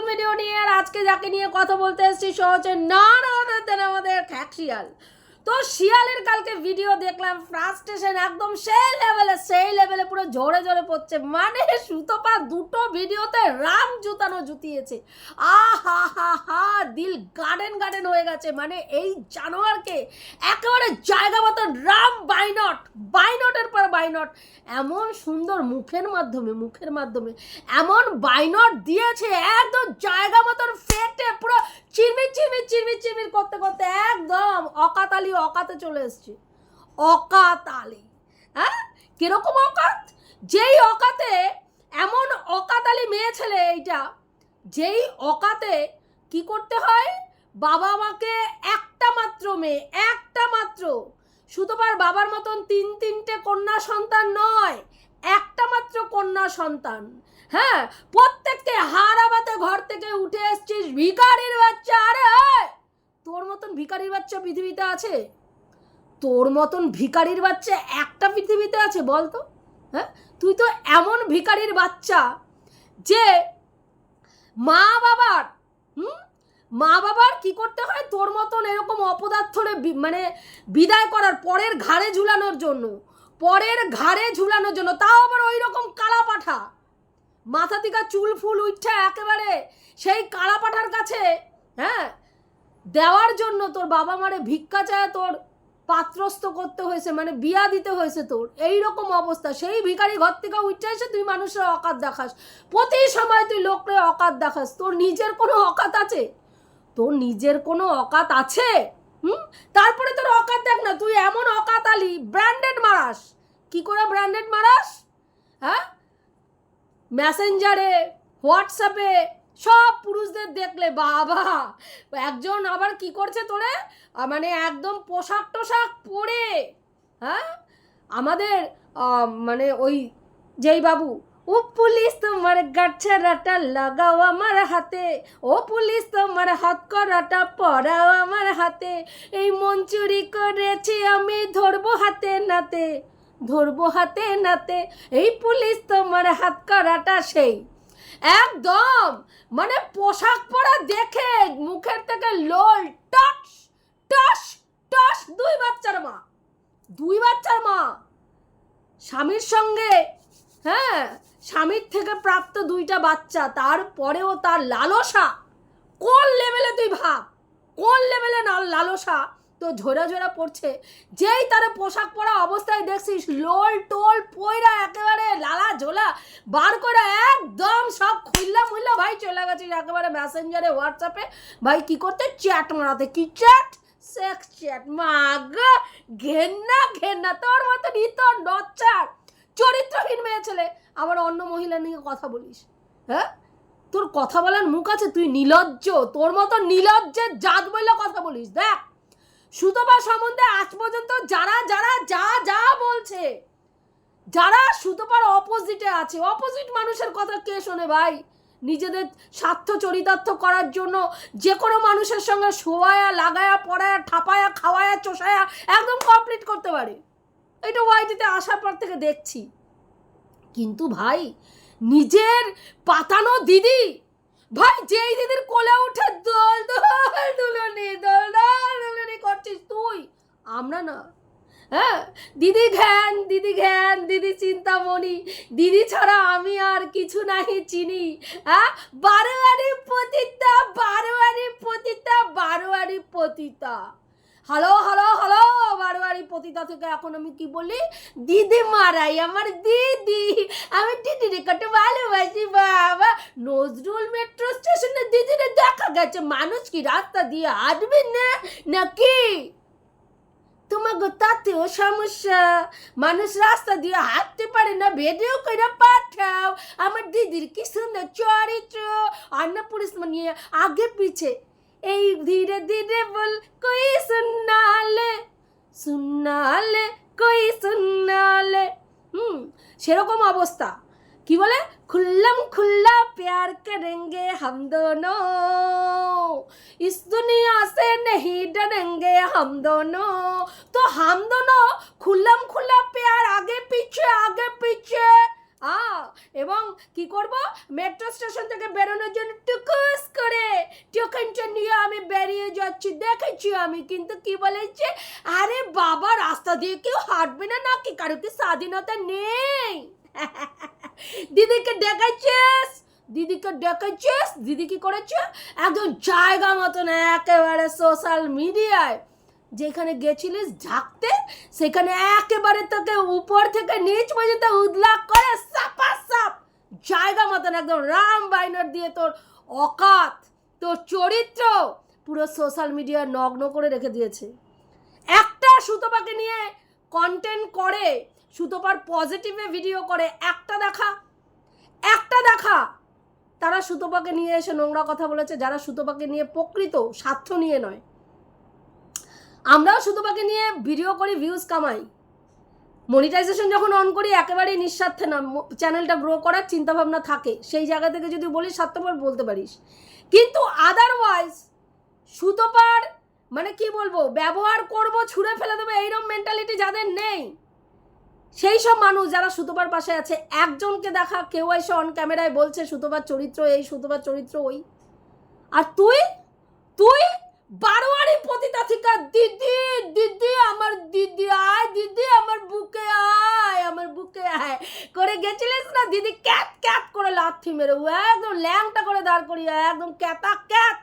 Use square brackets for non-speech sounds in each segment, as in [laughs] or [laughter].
নতুন ভিডিও নিয়ে আর আজকে যাকে নিয়ে কথা বলতে এসেছি, সে হচ্ছে না আমাদের খ্যাক শিয়াল। তো শিয়ালের কালকে ভিডিও দেখলাম ফ্রাস্ট্রেশন একদম সেই লেভেলে সেই লেভেলে পুরো ঝরে ঝরে পড়ছে। মানে সুতপা দুটো ভিডিওতে রাম জুতানো জুতিয়েছে। আহা হা হা, দিল গার্ডেন গার্ডেন হয়ে গেছে। মানে এই জানোয়ারকে একেবারে জায়গা মতন, রাম বাইনট বাইনটের পর বাইনট এমন সুন্দর মুখের মাধ্যমে মুখের মাধ্যমে, এমন বাইনট দিয়েছে একদম জায়গা মতন ফেটে পুরো চিরমির চিরমির চিরমির চিরমির করতে করতে একদম অকাতালি, অকাতে চলে এসছে। অকাতালি। হ্যাঁ? কীরকম অকাত? যেই অকাতে, এমন অকাতালি মেয়ে ছেলে এইটা, যেই অকাতে কি করতে হয়? বাবা মাকে একটা মাত্র মেয়ে, একটা মাত্র। সুতোবার বাবার মতন তিন তিনটে কন্যা সন্তান নয়, একটা মাত্র কন্যা সন্তান। হ্যাঁ প্রত্যেককে হারাবাতে ঘর থেকে উঠে এসছিস ভিকারির বাচ্চা, আরে! তোর মতন ভিখারির বাচ্চা পৃথিবীতে আছে? তোর মতন ভিখারির বাচ্চা একটা পৃথিবীতে আছে বল তো? হ্যাঁ তুই তো এমন ভিখারির বাচ্চা যে মা বাবার, হুম? মা বাবার কি করতে হয়? তোর মতন এরকম অপদার্থরে মানে বিদায় করার, পরের ঘাড়ে ঝুলানোর জন্য, পরের ঘাড়ে ঝুলানোর জন্য। তাও আবার ওই রকম কালা পাঠা মাথা থেকে চুল ফুল উঠছে একেবারে। সেই কালা পাঠার কাছে হ্যাঁ? দেওয়ার জন্য তোর বাবা মারে ভিক্ষা চায় তোর, পাত্রস্থ করতে হয়েছে মানে বিয়া দিতে হয়েছে তোর। এই রকম অবস্থা। সেই ভিখারি ঘর থেকে উঠে এসে তুই মানুষের অকাত দেখাস। প্রতি সময় তুই লোকরে অকাত দেখাস। তোর নিজের কোনো অকাত আছে? তোর নিজের কোনো অকাত আছে? হুম? তারপরে তোর অকাত দেখ না, তুই এমন অকাত আলি ব্র্যান্ডেড মারাস। কি করে ব্র্যান্ডেড মারাস? হ্যাঁ? মেসেঞ্জারে হোয়াটসঅ্যাপে সব পুরুষদের দেখলে, বাবা! একজন আবার কি করছে তোরে? মানে একদম পোশাক টোশাক পরে হ্যাঁ? আমাদের মানে ওই যেই বাবু, ও পুলিশ তোমার গাছারাটা লাগাও আমার হাতে, ও পুলিশ তোমার হাত করাটা পরাও আমার হাতে, এই মন চুরি করেছি আমি ধরবো হাতে নাতে। ধরবো হাতে নাতে। এই পুলিশ তোমার হাত করাটা সেই। একদম মানে পোশাক পরা দেখে মুখের থেকে লোল, টস টস টস, দুই বাচ্চার মা। দুই বাচ্চার মা। স্বামীর সঙ্গে হ্যাঁ স্বামীর থেকে প্রাপ্ত দুইটা বাচ্চা, তারপরেও তার লালসা। কোন লেভেলে তুই ভাব? কোন লেভেলে লালসা? তো ঝোরা ঝোরা পড়ছে। যেই তার পোশাক পরা অবস্থায় দেখছিস, লোল টোল পয়রা একেবারে লালা ঝোলা বার করে একদম সব খুললা মুল্লা ভাই চলে গেছিস একেবারে মেসেঞ্জারে হোয়াটসঅ্যাপে ভাই কি করতে? চ্যাট মারাতে। কি চ্যাট সেক্স চ্যাট মাগ ঘেন্না ঘেন্না, তোর মতো নিত নচ্চার, চরিত্রহীন মেয়ে ছেলে। আবার অন্য মহিলা নিয়ে কথা বলিস। হ্যাঁ? তোর কথা বলার মুখ আছে? তুই নিলজ্জ, তোর মতো নিলজ্জের জাত বলে কথা বলিস। দেখ সুতপা সম্বন্ধে আজ পর্যন্ত যারা যারা, যা যা বলছে, যারা সুতপার অপোজিটে আছে অপোজিট মানুষের কথা কে শোনে ভাই? নিজেদের স্বার্থ চরিতার্থ করার জন্য যে কোনো মানুষের সঙ্গে শোয়ায়া, লাগায়া, পড়ায়া, ঠাপায়া, খাওয়ায়া, চষায়া একদম কমপ্লিট করতে পারে। এটা ওয়াইটিতে আসার পর থেকে দেখছি। কিন্তু ভাই, নিজের পাতানো দিদি, ভাই যেই দিদির কোলে উঠে দোল দোল, দুলনি, দোল দোল আমরা না? হ্যাঁ? দিদি ঘ্যান দিদি ঘ্যান দিদি চিন্তামণি, দিদি ছাড়া আমি আর কিছু নাহি চিনি। হ্যাঁ? বারোয়ারি পতিতা বারোয়ারি পতিতা বারোয়ারি পতিতা। হ্যালো হ্যালো হ্যালো বারোয়ারি পতিতা থেকে এখন আমি কি বলি? দিদি মারাই আমার দিদি। আমি দিদির কত ভালোবাসি, বাবা। নজরুল মেট্রো স্টেশনে দিদিরে দেখা গেছে। মানুষ কি রাস্তা দিয়ে হাঁটবে না? নাকি? তোমাকে তাতেও সমস্যা। মানুষ রাস্তা দিয়ে হাঁটতে পারে না ভিডিও করে পাঠাও। আমার দিদির কি সুন্দর চরিত্র। অন্নপুরুষ নিয়ে আগে পিছে। এই ধীরে ধীরে বল, কই সুন্নালে সুন্নালে কই সুন্নালে হুম, সেরকম অবস্থা। কি বলে? खुल्लम खुल्ला प्यार करेंगे हम दोनों। इस दुनिया से नहीं डरेंगे हम दोनों। तो हम दोनों खुल्लम खुल्ला प्यार आगे पीछे आगे पीछे। আ এবং কি করব মেট্রো স্টেশন থেকে বেরোনোর জন্য টুকুস করে। টোকেনটা নিয়ে আমি বেরিয়ে যাচ্ছি। দেখেছি আমি, কিন্তু কি বলেছে? আরে বাবা, রাস্তা দিয়ে কেউ হাঁটবে না নাকি? কারও কি স্বাধীনতা নেই? [laughs] দিদিকে ডেকেছিস? দিদিকে ডেকেছিস? দিদি কি করেছে? একদম জায়গা মতন একেবারে সোশ্যাল মিডিয়ায় যেখানে গেছিলিস ঝাঁকতে, সেখানে একেবারে তোকে উপর থেকে নিচ পর্যন্ত উদলাক করে সাপা সাপ জায়গা মতন একদম রাম বাইনার দিয়ে তোর অকাত, তোর চরিত্র পুরো সোশ্যাল মিডিয়া নগ্ন করে রেখে দিয়েছে। একটা সুতোপাকে নিয়ে কন্টেন্ট করে সুতোপার পজিটিভে ভিডিও করে, একটা দেখা একটা দেখা। তারা সুতোপাকে নিয়ে এসে নোংরা কথা বলেছে, যারা সুতোপাকে নিয়ে প্রকৃত স্বার্থ নিয়ে নয়। আমরাও সুতোপাকে নিয়ে ভিডিও করি ভিউজ কামাই। মনিটাইজেশন যখন অন করি, একেবারেই নিঃস্বার্থে না চ্যানেলটা গ্রো করার চিন্তাভাবনা থাকে। সেই জায়গা থেকে যদি বলিস, স্বার্থপর বলতে পারিস। কিন্তু আদারওয়াইজ সুতোপার মানে কি বলব, ব্যবহার করব, ছুঁড়ে ফেলে দেবো এইরকম মেন্টালিটি যাদের নেই। সেই সব মানুষ যারা সুতোপার পাশে আছে, একজনকে দেখা কেউ এসে অন ক্যামেরায় বলছে সুতোবার চরিত্র এই, সুতোপার চরিত্র ওই। আর তুই তুই বারোয়ারি পতিতাথিকা, দিদি দিদি আমার দিদি, আয়, দিদি আমার বুকে আয়, আমার বুকে আয়। করে গেছিলিস না? দিদি ক্যাত ক্যাত করে লাথি মেরে, ও একদম ল্যাংটা করে দাঁড় করিয়ে, একদম ক্যাতা, ক্যাত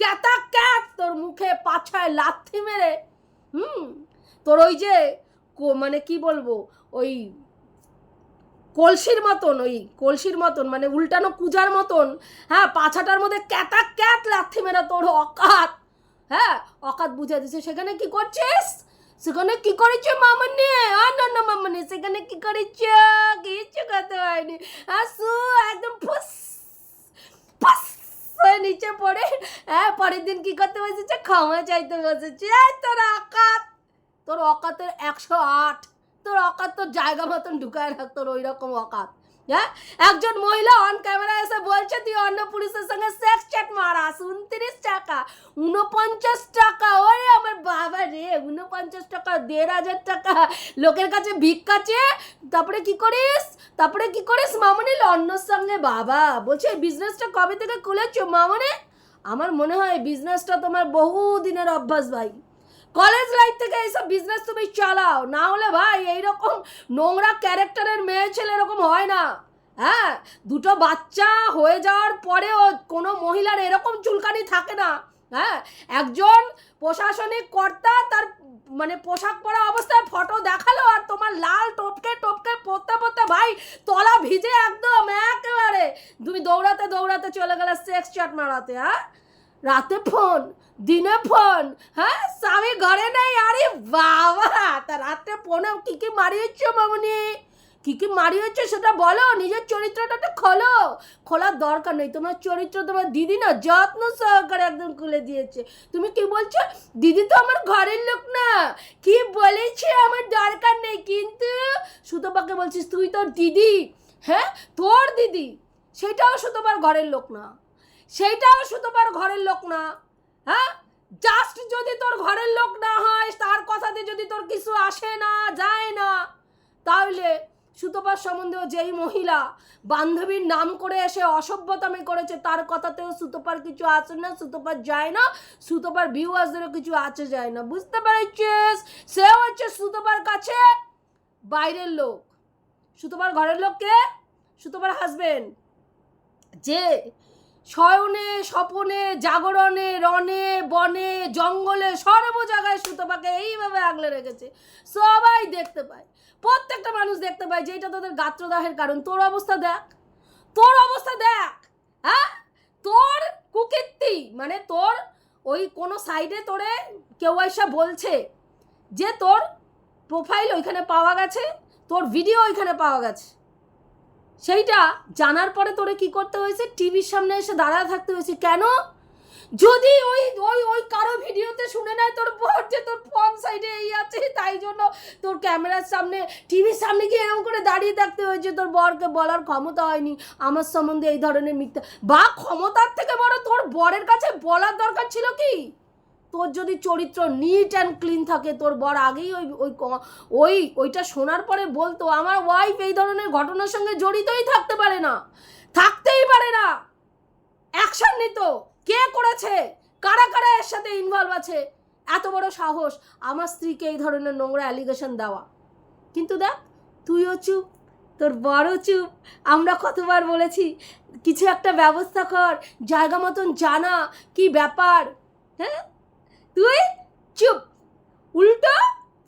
ক্যাতা, ক্যাত তোর মুখে পাছায় লাথি মেরে, হুম? তোর ওই যে মানে কি বলব, ওই কলসির মতন, ওই কলসির মতন মানে উল্টানো কুজার মতন হ্যাঁ পাছাটার মধ্যে ক্যাতা ক্যাত লাথি মেরা তোর অকাত হ্যাঁ অকাত বুঝে দিছে। সেখানে কি করছিস? সেখানে কি করেছে মামনি? আর না না, মামনি, সেখানে কি করেছে? কিছু করতে হয়নি আর সু একদম ফুস, ফাস নিচে পড়ে। হ্যাঁ পরের দিন কি করতে বসেছে? ক্ষমা চাইতে বসেছে। তোর অকাত। তোর অকাতের একশো আট, তোর অকাত তোর জায়গা মতন ঢুকায় রাখ তোর ওই রকম অকাত। হ্যাঁ? একজন মহিলা অন ক্যামেরা এসে বলছে, তুই অন্য পুরুষের সঙ্গে সেক্স চ্যাট মারাস উনত্রিশ টাকা, উনপঞ্চাশ টাকা, ওরে আমার বাবা রে, উনপঞ্চাশ টাকা, দেড় হাজার টাকা, লোকের কাছে ভিক্ষা তারপরে কি করিস? তারপরে কি করিস মামনি? অন্যর সঙ্গে বাবা, বলছে বিজনেসটা কবে থেকে খুলেছো মামনি? আমার মনে হয় বিজনেসটা তোমার বহু দিনের অভ্যাস ভাই। কলেজ লাইফ থেকে এইসব বিজনেস তুমি চালাও। না হলে ভাই, এইরকম নোংরা ক্যারেক্টারের মেয়ে ছেলে এরকম হয় না। হ্যাঁ দুটো বাচ্চা হয়ে যাওয়ার পরেও কোনো মহিলার এরকম চুলকানি থাকে না। হ্যাঁ একজন প্রশাসনিক কর্তা তার মানে পোশাক পরা অবস্থায় ফটো দেখাল আর তোমার লাল টপকে টপকে পড়তে পড়তে ভাই তলা ভিজে একদম একেবারে। তুমি দৌড়াতে দৌড়াতে চলে গেলে সেক্স চ্যাট মারাতে হ্যাঁ? রাতে ফোন, দিনে ফোন হ্যাঁ? স্বামী ঘরে নেই, আরে বাবা! তা রাতে ফোনে কি কি মারিয়েছ মামনি? কি কি মারিয়েছ সেটা বলো, নিজের চরিত্রটা তো খোলো। খোলার দরকার নেই, তোমার চরিত্র তোমার দিদি না, যত্ন সহকারে একদম খুলে দিয়েছে। তুমি কি বলছো? দিদি তো আমার ঘরের লোক না। কি বলেছে আমার দরকার নেই, কিন্তু সুতপাকে বলছিস তুই তোর দিদি হ্যাঁ? তোর দিদি, সেটাও সুতপার ঘরের লোক না। সেইটাও সুতপার ঘরের লোক না হ্যাঁ? জাস্ট যদি তোর ঘরের লোক না হয়, তার কথাতে যদি তোর কিছু আসে না, যায় না, তাহলে সুতপার সম্বন্ধেও যেই মহিলা বান্ধবীর নাম করে এসে অসভ্যতামি করেছে, তার কথাতেও সুতপার কিছু আসে না, সুতপার যায় না, সুতপার ভিউয়ার্সদেরও কিছু আছে যায় না। বুঝতে পেরেছিস? সে হচ্ছে সুতপার কাছে বাইরের লোক। সুতপার ঘরের লোককে সুতপার হাজবেন্ড যে শয়নে, স্বপনে, জাগরণে রনে বনে, জঙ্গলে, সর্ব জায়গায় সুতপাকে এইভাবে আগলে রেখেছে। সবাই দেখতে পায়। প্রত্যেকটা মানুষ দেখতে পায় যে এটা তোদের গাত্রদাহের কারণ। তোর অবস্থা দেখ। তোর অবস্থা দেখ। হ্যাঁ? তোর কুকীর্তি মানে তোর ওই কোনো সাইডে তোরে কেউ এসে বলছে যে তোর প্রোফাইল ওইখানে পাওয়া গেছে, তোর ভিডিও ওইখানে পাওয়া গেছে। সেইটা জানার পরে তোরে কি করতে হয়েছে? টিভির সামনে এসে দাঁড়ায় থাকতে হয়েছে। কেন? যদি ওই ওই ওই কারও ভিডিওতে শুনে নেয় তোর বর যে তোর ফোন সাইডে এই আছে, তাই জন্য তোর ক্যামেরার সামনে, টিভির সামনে গিয়ে এরকম করে দাঁড়িয়ে থাকতে হয়েছে। তোর বরকে বলার ক্ষমতা হয়নি। আমার সম্বন্ধে এই ধরনের মিথ্যা বা ক্ষমতার থেকে বড় তোর বরের কাছে বলার দরকার ছিল কি? তোর যদি চরিত্র নিট অ্যান্ড ক্লিন থাকে, তোর বর আগেই ওই ওই ওই, ওইটা শোনার পরে বলতো, আমার ওয়াইফ এই ধরনের ঘটনার সঙ্গে জড়িতই থাকতে পারে না, থাকতেই পারে না। অ্যাকশন নিত। কে করেছে? কারা কারা এর সাথে ইনভলভ আছে? এত বড় সাহস। আমার স্ত্রীকে এই ধরনের নোংরা অ্যালিগেশন দেওয়া। কিন্তু দেখ, তুইও চুপ, তোর বড় চুপ। আমরা কতবার বলেছি, কিছু একটা ব্যবস্থা কর, জায়গা মতন জানা, কি ব্যাপার? হ্যাঁ? তুই চুপ। উল্টো,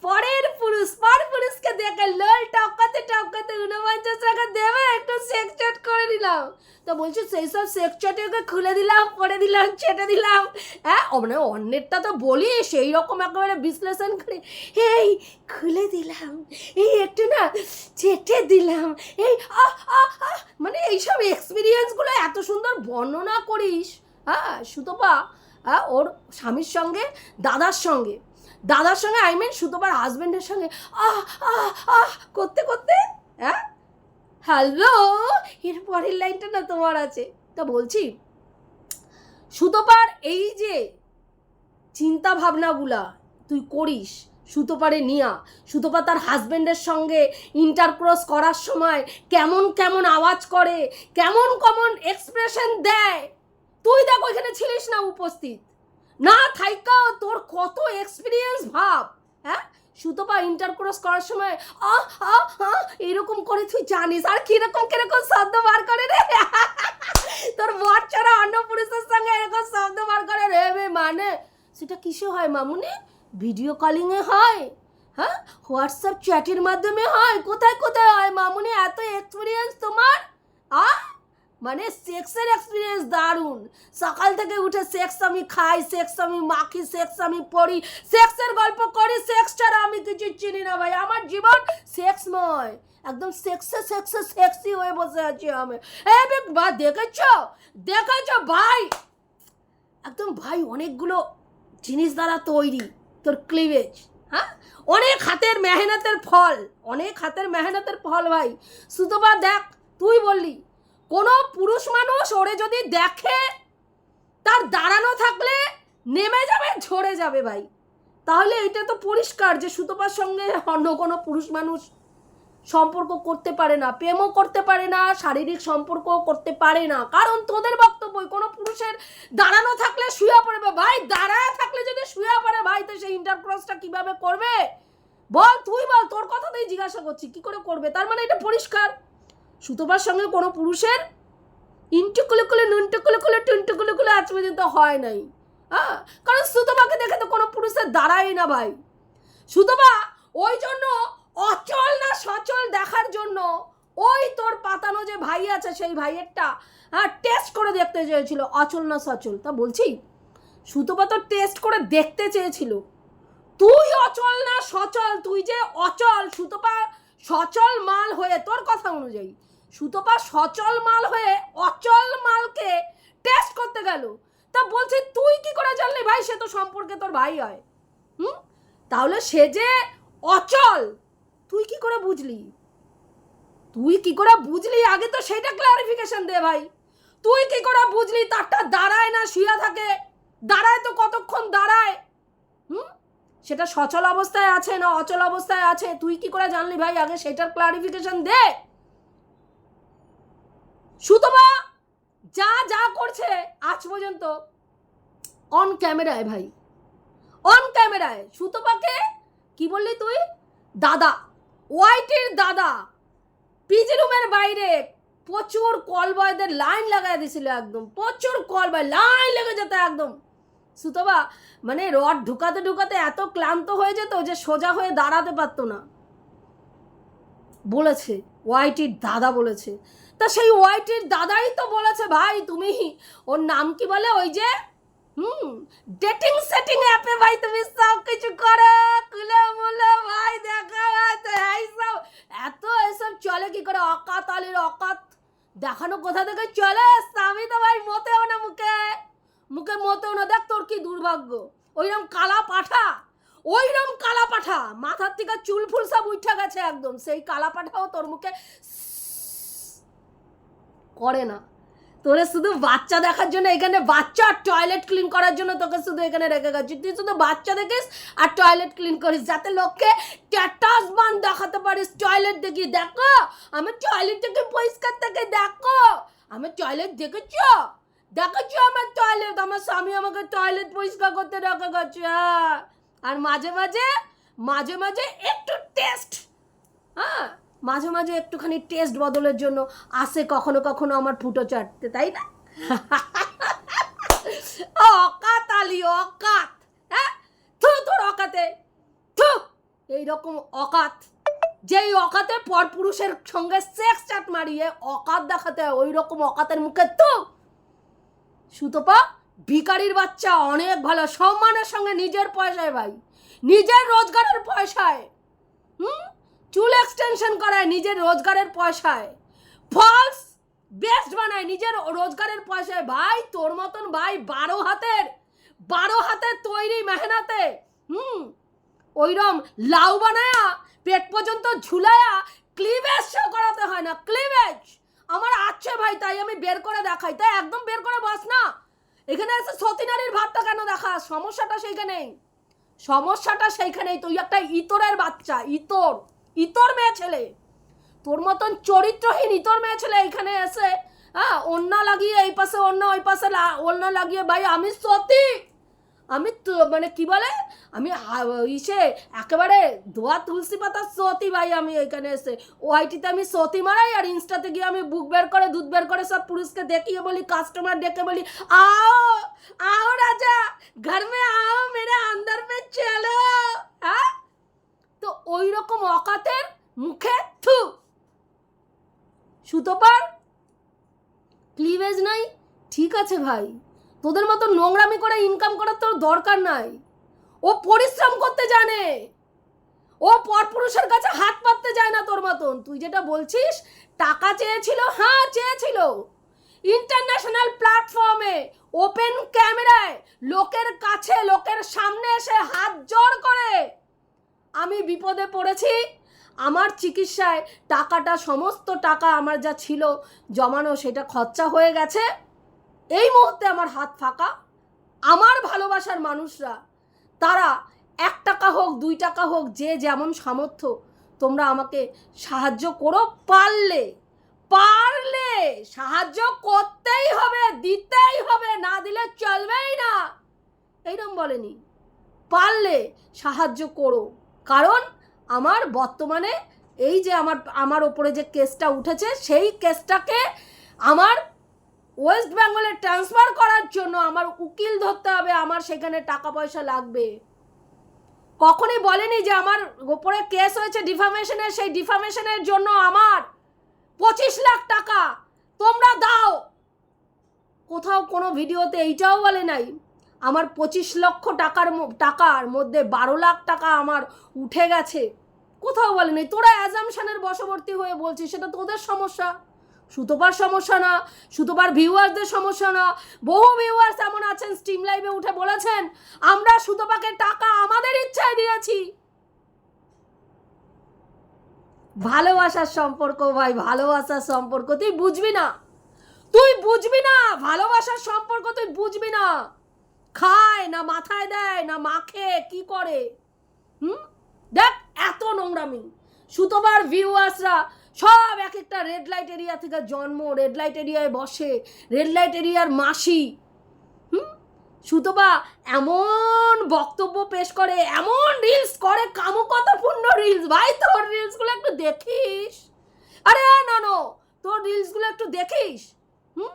পরের পুরুষ, পর পুরুষকে দেখে লোল টপকাতে টপকাতে উনপঞ্চাশ টাকা দেবে, একটু সেক চট করে দিলাম তো বলছি, সেই সব সেক চটে ওকে খুলে দিলাম করে দিলাম ছেটে দিলাম। হ্যাঁ মানে অন্যেরটা তো বলি, সেই রকম একেবারে বিশ্লেষণ করে, এই, খুলে দিলাম, এই একটু না চেটে দিলাম, এই মানে এইসব এক্সপিরিয়েন্সগুলো এত সুন্দর বর্ণনা করিস হ্যাঁ সুতপা ওর স্বামীর সঙ্গে, দাদার সঙ্গে। দাদার সঙ্গে আই মিন সুতপার হাজবেন্ডের সঙ্গে। আহ আহ আহ, করতে করতে হ্যাঁ হ্যালো এর পরের লাইনটা না তোমার আছে। তা বলছি, সুতপার, এই যে চিন্তা ভাবনাগুলা তুই করিস সুতোপারে নিয়া, সুতোপা তার হাজব্যান্ডের সঙ্গে ইন্টারক্রস করার সময় কেমন কেমন আওয়াজ করে, কেমন কেমন এক্সপ্রেশন দেয় তুই দেখ ওইখানে ছিলিস না উপস্থিত। না থাইকাও তোর কত এক্সপিরিয়েন্স ভাব হ্যাঁ? সুতপা ইন্টারক্রস করার সময়, আহ আহ আহ, এরকম করে তুই জানিস, আর কীরকম কীরকম শব্দ বার করে রে? [laughs] তোর বর ছাড়া অন্য পুরুষের সঙ্গে এরকম শব্দ বার করে রে মানে? সেটা কিসে হয় মামুনি? ভিডিও কলিংয়ে হয় হ্যাঁ? হোয়াটসঅ্যাপ চ্যাটের মাধ্যমে হয়। কোথায় কোথায় হয় মামুনি? এত এক্সপিরিয়েন্স তোমার? আহ? মানে সেক্সের এক্সপিরিয়েন্স দারুণ। সকাল থেকে উঠে সেক্স আমি খাই সেক্স আমি মাখি সেক্স আমি পড়ি সেক্সের গল্প করি সেক্স ছাড়া আমি কিছু চিনি না ভাই। আমার জীবন সেক্সময় একদম সেক্সে সেক্সে সেক্সি হয়ে বসে আছি আমি। এ বে বা, দেখেছ? দেখেছ ভাই? একদম ভাই, অনেকগুলো জিনিস দ্বারা তৈরি তোর ক্লিভেজ হ্যাঁ? অনেক হাতের মেহনতের ফল, অনেক হাতের মেহনতের ফল ভাই। সুতবা দেখ, তুই বললি কোনো পুরুষ মানুষ ওরে যদি দেখে, তার দাঁড়ানো থাকলে নেমে যাবে, ঝরে যাবে ভাই। তাহলে এটা তো পরিষ্কার যে সুতপার সঙ্গে অন্য কোনো পুরুষ মানুষ সম্পর্ক করতে পারে না, প্রেমও করতে পারে না, শারীরিক সম্পর্ক করতে পারে না। কারণ তোদের বক্তব্য কোনো পুরুষের দাঁড়ানো থাকলে শুয়ে পড়বে। ভাই, দাঁড়ায় থাকলে যদি শুয়ে পড়ে, ভাই, তো সেই ইন্টারক্রসটা কীভাবে করবে? বল, তুই বল, তোর কথাতেই জিজ্ঞাসা করছি, কি করে করবে? তার মানে এটা পরিষ্কার। সুতোবার সঙ্গে কোনো পুরুষের ইন্টু কুলে কুলে নুনটু কুলে কুলে টুনটু কুলে আজ পর্যন্ত হয় নাই। হ্যাঁ? কারণ সুতোবাকে দেখে তো কোনো পুরুষের দাঁড়ায় না ভাই। সুতোবা ওই জন্য অচল না সচল দেখার জন্য ওই তোর পাতানো যে ভাই আছে সেই ভাইয়েরটা হ্যাঁ টেস্ট করে দেখতে চেয়েছিল, অচল না সচল। তা বলছি সুতোপা তো টেস্ট করে দেখতে চেয়েছিল। তুই অচল না সচল, তুই যে অচল সুতোপা সচল মাল হয়ে তোর কথা অনুযায়ী। সুতোপা সচল মাল হয়ে অচল মালকে টেস্ট করতে গেল। তা বলছে, তুই কি করে জানলি ভাই সে তো সম্পর্কে তোর ভাই হয়? হুম? তাহলে সে যে অচল, তুই কি করে বুঝলি? তুই কি করে বুঝলি? আগে তো সেটা ক্লারিফিকেশন দে ভাই। তুই কি করে বুঝলি? তারটা দাঁড়ায় না, শুয়ে থাকে। দাঁড়ায় তো কতক্ষণ দাঁড়ায়? হুম? সেটা সচল অবস্থায় আছে না অচল অবস্থায় আছে? তুই কি করে জানলি ভাই? আগে সেটার ক্লারিফিকেশন দে। সুতমা যা যা করছে আজ পর্যন্ত অন ক্যামেরায় ভাই। অন ক্যামেরায় সুতপাকে কি বললি তুই? দাদা হোয়াইটের দাদা পিজি রুমের বাইরে প্রচুর কল বয়দের লাইন লাগাই দিছিল একদম, প্রচুর কল বয় লাইন লেগে যেত একদম। সুতবা মানে রড ঢুকাতে ঢুকাতে এত ক্লান্ত হয়ে যেত যে সোজা হয়ে দাঁড়াতে পারতো না। বলেছে, ওয়াইটির দাদা বলেছে তা সেই ওয়াইটির দাদাই তো বলেছে, ভাই, তুমি ওর নাম কি বলে? ওই যে, হুম ডেটিং সেটিং অ্যাপে ভাই তুমি সব কিছু করো কুলে মুলে ভাই, দেখা এইসব এত এসব চলে কি করে? অকাত আলির অকাত। দেখানো কোথা থেকে চলে আমি তো ভাই মতেও না মুখে মুখে মতেও না। দেখ তোর কি দুর্ভাগ্য। ওইরকম কালা পাঠা, ওইরকম কালা পাঠা। মাথার থেকে চুল ফুল সব উঠে গেছে একদম। সেই কালা পাঠাও তোর মুখে করে না। তোরে শুধু বাচ্চা দেখার জন্য এখানে বাচ্চা আর টয়লেট ক্লিন করার জন্য তোকে শুধু এখানে রেখে গেছি। তুই শুধু বাচ্চা দেখিস আর টয়লেট ক্লিন করিস, যাতে লোককে ট্যাটাস বান দেখাতে পারিস। টয়লেট দেখি, দেখো, আমি টয়লেট থেকে পরিষ্কার থেকে দেখো, আমি টয়লেট দেখেছ? দেখেছ আমার টয়লেট আমার স্বামী আমাকে টয়লেট পরিষ্কার করতে রেখে গেছে হ্যাঁ। আর মাঝে মাঝে মাঝে মাঝে একটু টেস্ট হ্যাঁ। মাঝে মাঝে একটুখানি টেস্ট বদলের জন্য আসে কখনো কখনো আমার ফুটো চাটতে তাই না? [laughs] অকাত আলি অকাত হ্যাঁ? থু তোর অকাতে থু এইরকম অকাত। যেই অকাতে পরপুরুষের সঙ্গে সেক্স চাট মারিয়ে অকাত দেখাতে হয় ওই রকম অকাতের মুখে তু সুতপা ভিকারির বাচ্চা অনেক ভালো সম্মানের সঙ্গে নিজের পয়সায় ভাই নিজের রোজগারের পয়সায়। হুম? চুল এক্সটেনশন করায় নিজের রোজগারের পয়সায়। ফলস বেস্ট বানায় নিজের রোজগারের পয়সায়। ভাই, তোর মতন ভাই বারো হাতের বারো হাতের তৈরি মেহনাতে, হুম, ওইরম লাউ বানায়া, পেট পর্যন্ত ঝুলায়া ক্লিভেজ শো করাতে হয় না। ক্লিভেজ আমার আছে ভাই, তাই আমি বের করে দেখাই। তাই একদম বের করে বস না। এখানে এসে সতীনারীর ভাবটা কেন দেখা? সমস্যাটা সেইখানেই। সমস্যাটা সেইখানেই। তুই একটা ইতরের বাচ্চা, ইতর। ইতর মেয়ে ছেলে। তোর মতন চরিত্রহীন ইতর মেয়ে ছেলে এখানে এসে হ্যাঁ অন্য লাগিয়ে এই পাশে, অন্য ওই পাশে অন্য লাগিয়ে, ভাই, আমি সতী। আমি মানে কি বলে, আমি ইসে, একেবারে ধোয়া তুলসী পাতা সতী, ভাই, আমি এখানে এসে। ওয়াইটিতে আমি সতী মারাই, আর ইনস্টাতে গিয়ে আমি বুক বের করে, দুধ বের করে সব পুরুষকে দেখিয়ে বলি কাস্টমার ডেকে বলি, আও আও রাজা, ঘর মে আও, মেরে আন্দর মে চলো। হ্যাঁ? তো ওই রকম অকাতের মুখে থু। সুতোপার ক্লিভেজ নাই? ঠিক আছে ভাই। তোদের মতো নোংরামি করে ইনকাম করার তোর দরকার নাই। ও পরিশ্রম করতে জানে। ও পরপুরুষের কাছে হাত পাততে যায় না তোর মতন। তুই যেটা বলছিস, টাকা চেয়েছিল হ্যাঁ চেয়েছিল। ইন্টারন্যাশনাল প্ল্যাটফর্মে ওপেন ক্যামেরায় লোকের কাছে, লোকের সামনে এসে হাত জোর করে। আমি বিপদে পড়েছি। আমার চিকিৎসায় টাকাটা, সমস্ত টাকা আমার যা ছিল জমানো, সেটা খরচা হয়ে গেছে। এই মুহূর্তে আমার হাত ফাঁকা। আমার ভালোবাসার মানুষরা, তারা এক টাকা হোক, দুই টাকা হোক, যে যেমন সামর্থ্য, তোমরা আমাকে সাহায্য করো। পারলে পারলে সাহায্য করতেই হবে, দিতেই হবে, না দিলে চলবেই না। এইরকম বলেনি। পারলে সাহায্য করো। কারণ আমার বর্তমানে এই যে আমার আমার ওপরে যে কেসটা উঠেছে, সেই কেসটাকে আমার ওয়েস্ট বেঙ্গলে ট্রান্সফার করার জন্য আমার উকিল ধরতে হবে, আমার সেখানে টাকা পয়সা লাগবে। কখনই বলেনি যে আমার ওপরে কেস হয়েছে ডিফামেশনের, সেই ডিফামেশনের জন্য আমার পঁচিশ লাখ টাকা তোমরা দাও। কোথাও কোনো ভিডিওতে এইটাও বলে নাই। আমার পঁচিশ লক্ষ টাকার টাকার মধ্যে বারো লাখ টাকা আমার উঠে গেছে। কোথাও বলে নেই তোরা অ্যাজামশানের বশবর্তী হয়ে বলছিস, সেটা তোদের সমস্যা। সুতোপার সমস্যা না, সুতোপার ভিউয়ার্সদের সমস্যা না। বহু ভিউয়ার্স এমন আছেন স্টিম লাইভে উঠে বলেছেন, আমরা সুতোপাকে টাকা আমাদের ইচ্ছায় দিয়েছি। ভালোবাসার সম্পর্ক ভাই, ভালোবাসার সম্পর্ক। তুই বুঝবি না। তুই বুঝবি না ভালোবাসার সম্পর্ক তুই বুঝবি না খায় না মাথায় দেয় না মাখে, কি করে? হুম? দেখ, এত নোংরামি। সুতোবার ভিউয়ার্সরা সব এক একটা রেড লাইট এরিয়া থেকে জন্ম রেড লাইট এরিয়ায় বসে রেড লাইট এরিয়ার মাসি। হুম? সুতোবা এমন বক্তব্য পেশ করে, এমন রিলস করে, কামকতাপূর্ণ রিলস ভাই, তোর রিলসগুলো একটু দেখিস। আরে, না, নো, তোর রিলসগুলো একটু দেখিস। হুম?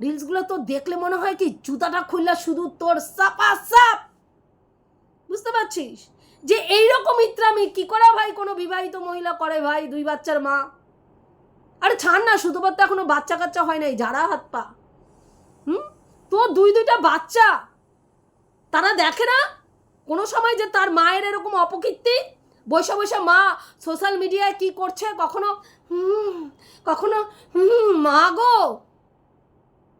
রিলসগুলো তো দেখলে মনে হয় কি, জুতাটা খুললে শুধু তোর সাপা সাপ। বুঝতে পারছিস? যে এইরকম ইত্রামি কি করে ভাই কোনো বিবাহিত মহিলা করে ভাই, দুই বাচ্চার মা? আরে ছাড় না, শুধুমাত্র এখনও বাচ্চা কাচ্চা হয় নাই, যারা হাত পা। হুম? তোর দুই দুইটা বাচ্চা। তারা দেখে না? কোনো সময় যে তার মায়ের এরকম অপকীর্তি? বসে বসে মা সোশ্যাল মিডিয়ায় কি করছে? কখনো, হুম কখনো, হুম, মা গো।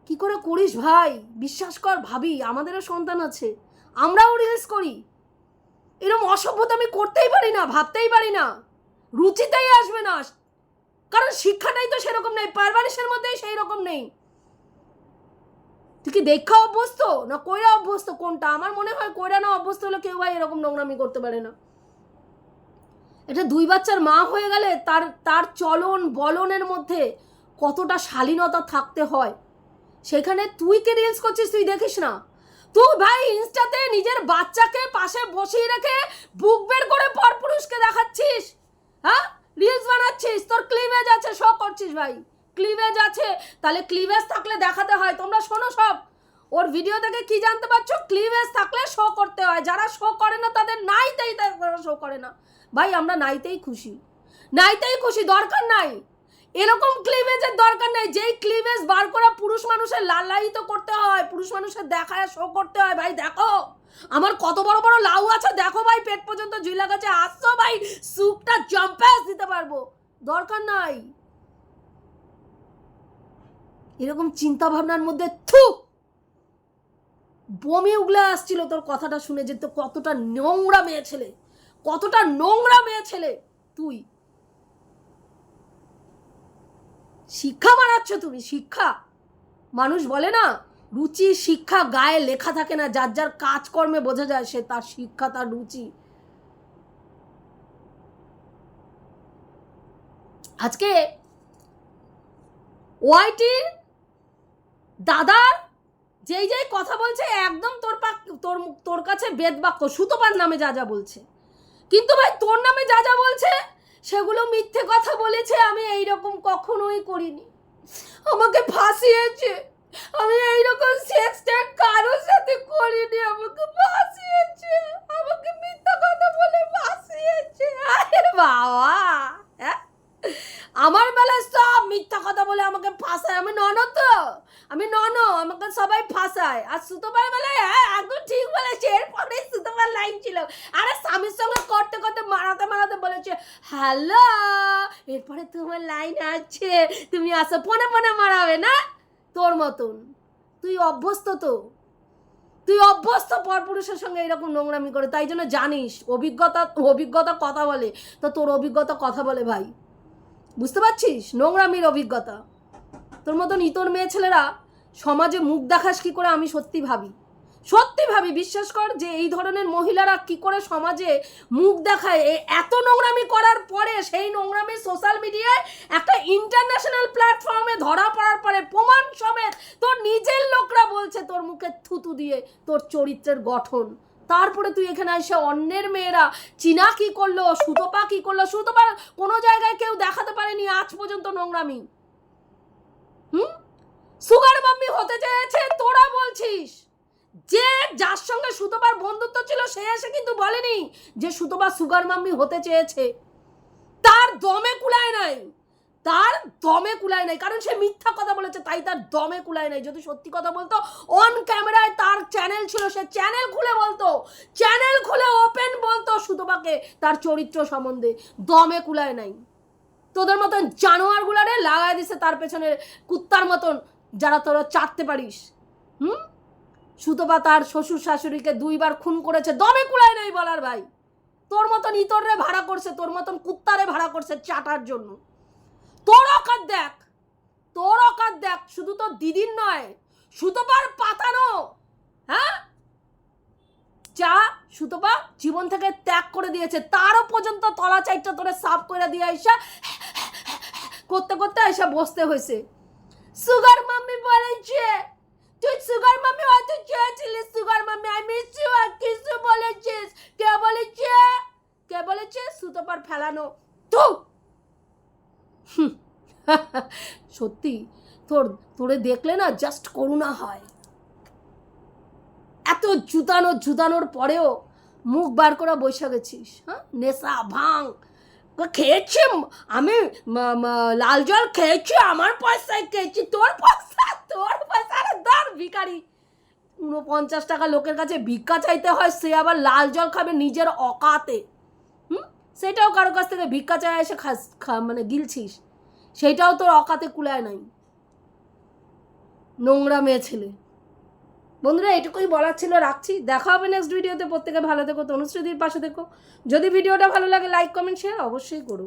কি করে করিস ভাই? বিশ্বাস কর ভাবি, আমাদেরও সন্তান আছে। আমরাও রিলস করি। এরকম অসভ্যতা আমি করতেই পারি না, ভাবতেই পারি না। রুচিতেই আসবে না। কারণ শিক্ষাটাই তো সেরকম নেই পারবারিশের মধ্যেই সেই রকম নেই। তুই কি দেখা অভ্যস্ত না কইরা অভ্যস্ত? কোনটা? আমার মনে হয় কইরা না অভ্যস্ত হলে কেউ ভাই এরকম নোংরামি করতে পারে না। এটা দুই বাচ্চার মা হয়ে গেলে তার তার চলন বলনের মধ্যে কতটা শালীনতা থাকতে হয়। সেখানে তুই কে রিলস করছিস তুই দেখিস না। তুই ভাই ইনস্টাতে নিজের বাচ্চাকে পাশে বসিয়ে রেখে বুক বের করে পরপুরুষকে দেখাচ্ছিস। হ্যাঁ? রিলস বানাচ্ছিস, তোর ক্লিভেজ আছে শো করছিস ভাই। ক্লিভেজ আছে, তাহলে ক্লিভেজ থাকলে দেখাতে হয়, তোমরা শোনো সব। ওর ভিডিও থেকে কি জানতে পারছ? ক্লিভেজ থাকলে শো করতে হয়। যারা শো করে না, তাদের নাইতেই তারা শো করে না। ভাই, আমরা নাইতেই খুশি। নাইতেই খুশি, দরকার নাই। এরকম ক্লিভেজের দরকার নেই। যেই ক্লিভেজ বার করা পুরুষ মানুষের লালায়িত করতে হয়, পুরুষ মানুষের দেখায় শো করতে হয়, ভাই দেখো। আমার কত বড় বড় লাউ আছে, দেখো ভাই, পেট পর্যন্ত ঝুলা গাছে। আসছো ভাই স্যুপটা জম্প্যাস দিতে পারব। দরকার নাই। এরকম চিন্তা ভাবনার মধ্যে থু! বমি উগলে আসছিল তোর কথাটা শুনে যে তো কতটা নোংরা মেয়ে ছেলে। কতটা নোংরা মেয়ে ছেলে তুই। শিক্ষা বানাচ্ছ তুমি, শিক্ষা। মানুষ বলে না, রুচি, শিক্ষা গায়ে লেখা থাকে না, যার যার কাজকর্মে বোঝা যায় সে তার শিক্ষা, তার রুচি। আজকে ওয়াইটির দাদার যেই যেই কথা বলছে, একদম তোর পাক তোর তোর কাছে বেদবাক্য সুতোপার নামে যা যা বলছে। কিন্তু ভাই, তোর নামে যা যা বলছে সেগুলো মিথ্যে কথা বলেছে, আমি এই রকম কখনোই করিনি। আমাকে ফাঁসিয়েছে। আমি এইরকম সেক্স ট্যাগ কারোর সাথে করিনি, আমাকে ফাঁসিয়েছে। আমাকে মিথ্যা কথা বলে ফাঁসিয়েছে। আরে বাবা হ্যাঁ? আমার বেলায় সব মিথ্যা কথা বলে আমাকে ফাঁসায়। আমি ননদ তো। আমি নন আমাকে সবাই ফাঁসায়। আর সুতোবার বেলায় হ্যাঁ একদম ঠিক বলেছে। এরপরে সুতোবার লাইন ছিল। আরে স্বামীর সঙ্গে করতে করতে, মারাতে মারাতে বলেছে, হ্যালো, এরপরে তোমার লাইন আছে। তুমি আসো, ফোনে ফোনে মারাবে না? তোর মতন। তুই অভ্যস্ত তো। তুই অভ্যস্ত পরপুরুষের সঙ্গে এরকম নোংরামি করে। তাই জন্য জানিস, অভিজ্ঞতা অভিজ্ঞতা কথা বলে। তো তোর অভিজ্ঞতা কথা বলে ভাই। বুঝতে পারছিস? নোংরামির অভিজ্ঞতা। তোর মতন ইতর মেয়ে ছেলেরা সমাজে মুখ দেখাস কি করে আমি সত্যি ভাবি? সত্যি ভাবি, বিশ্বাস কর যে এই ধরনের মহিলারা কি করে সমাজে মুখ দেখায়? এত নোংরামি করার পরে সেই নোংরামি সোশ্যাল মিডিয়ায় একটা ইন্টারন্যাশনাল প্ল্যাটফর্মে ধরা পড়ার পরে প্রমাণ সমেত তোর নিজের লোকরা বলছে তোর মুখে থুতু দিয়ে তোর চরিত্রের গঠন। তারপরে তুই এখানে এসে অন্যের মেয়েরা চীনা কি করল, সুতপা কি করল সুতপা কোনো জায়গায় কেউ দেখাতে পারেনি, আজ পর্যন্ত নোংরামি। হুম? সুগার মাম্মি হতে চেয়েছে, তোরা বলছিস। যে যার সঙ্গে সুতপার বন্ধুত্ব ছিল, সে এসে কিন্তু বলেনি যে সুতপা সুগার মাম্মি হতে চেয়েছে। তার দমে কুলায় নাই। তার দমে কুলায় নাই। কারণ সে মিথ্যা কথা বলেছে, তাই তার দমে কুলায় নাই। যদি সত্যি কথা বলতো অন ক্যামেরায় তার চ্যানেল ছিল, সে চ্যানেল খুলে বলতো। চ্যানেল খুলে ওপেন বলতো সুতপাকে তার চরিত্র সম্বন্ধে। দমে কুলায় নাই। তোদের মতন জানোয়ারগুলারে লাগাই দিছে তার পেছনে কুত্তার মতন, যারা তোরা চাটতে পারিস। হুম? সুতপা তার শ্বশুর শাশুড়িকে দুইবার খুন করেছে, দমে কুলায় নাই বলার ভাই। তোর মতন ইতররে ভাড়া করছে, তোর মতন কুত্তারে ভাড়া করছে চাটার জন্য। তোর অকাত দেখ তোর অকাত দেখ, শুধু তো দিদির নয়, সুতপার পাতানো হ্যাঁ? যা সুতপা জীবন থেকে ত্যাগ করে দিয়েছে। তারও পর্যন্ত তলা চাইটা তোরে সাফ করে দিয়ে আইসা, করতে করতে এসে বসতে হয়েছে। সুগার মাম্মি বলেছে, তুই সুগার মাম্মি হয়তো চেয়েছিলিস sugar mummy I miss you আর কিছু বলেছিস? কে বলেছে? কে বলেছে? সুতোপার ফেলানো। তো [laughs] সত্যি, তোর, তোরে দেখলে না জাস্ট করুণা হয়। এত জুতানো জুতানোর পরেও মুখ বার করা বৈশা গেছিস হ্যাঁ? নেশা ভাঙ খেয়েছি, আমি লাল জল খেয়েছি, আমার পয়সায় খেয়েছি, তোর পয়সা তোর পয়সা ধর ভিখারি। উনপঞ্চাশ টাকা লোকের কাছে ভিক্ষা চাইতে হয়, সে আবার লাল জল খাবে নিজের অকাতে। হুম? সেটাও কারও কাছ থেকে ভিক্ষা চায় এসে খাস মানে গিলছিস। সেইটাও তোর অকাতে কুলায় নাই। নোংরা মেয়ে ছেলে। বন্ধুরা, এটুকুই বলার ছিল, রাখছি। দেখা হবে নেক্সট ভিডিওতে প্রত্যেকে ভালো থেকো, তনুশ্রীদির পাশে দেখো যদি ভিডিওটা ভালো লাগে লাইক কমেন্ট শেয়ার অবশ্যই করো।